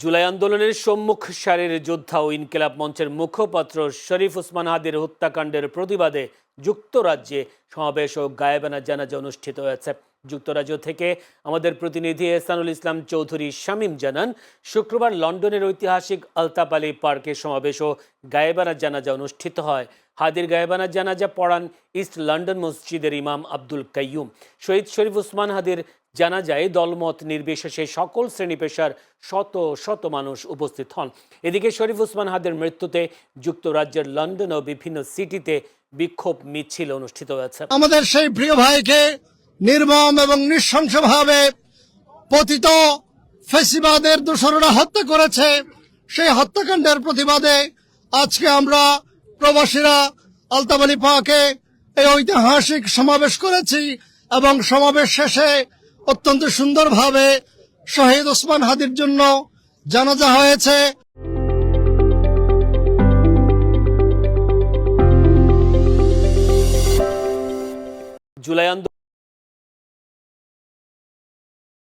জুলাই আন্দোলনের সম্মুখ সারির যোদ্ধা ও ইনকিলাব মঞ্চের মুখপাত্র শরীফ ওসমান হাদির হত্যাকাণ্ডের প্রতিবাদে যুক্তরাজ্যে সমাবেশ ও গায়েবানা জানাজা অনুষ্ঠিত হয়েছে। যুক্তরাজ্য থেকে আমাদের প্রতিনিধি এহসানুল ইসলাম চৌধুরী শামীম জানান, শুক্রবার লন্ডনের ঐতিহাসিক আলতাপ আলী পার্কে সমাবেশ ও গায়েবানা জানাজা অনুষ্ঠিত হয়। হাদির গায়েবানা জানাজা পড়ান ইস্ট লন্ডন মসজিদের ইমাম আব্দুল কাইয়ুম। শহীদ শরীফ উসমান হাদির জানাজায় দলমত নির্বিশেষে সকল শ্রেণি পেশার শত শত মানুষ উপস্থিত হন। এদিকে শরীফ উসমান হাদের মৃত্যুতে যুক্তরাজ্যের লন্ডন ও বিভিন্ন সিটিতে বিক্ষোভ মিছিল অনুষ্ঠিত হয়েছে। আমাদের সেই প্রিয় ভাইকে নির্মম এবং নৃশংসভাবে পতিত ফেসিবাদের দোসররা হত্যা করেছে, সেই হত্যাকাণ্ডের প্রতিবাদে আজকে আমরা প্রবাসীরা আলতাবালি পাকে এই ঐতিহাসিক সমাবেশ করেছি এবং সমাবেশ শেষে অত্যন্ত সুন্দরভাবে শহীদ ওসমান হাদির জন্য জানাজা হয়েছে। জুলাই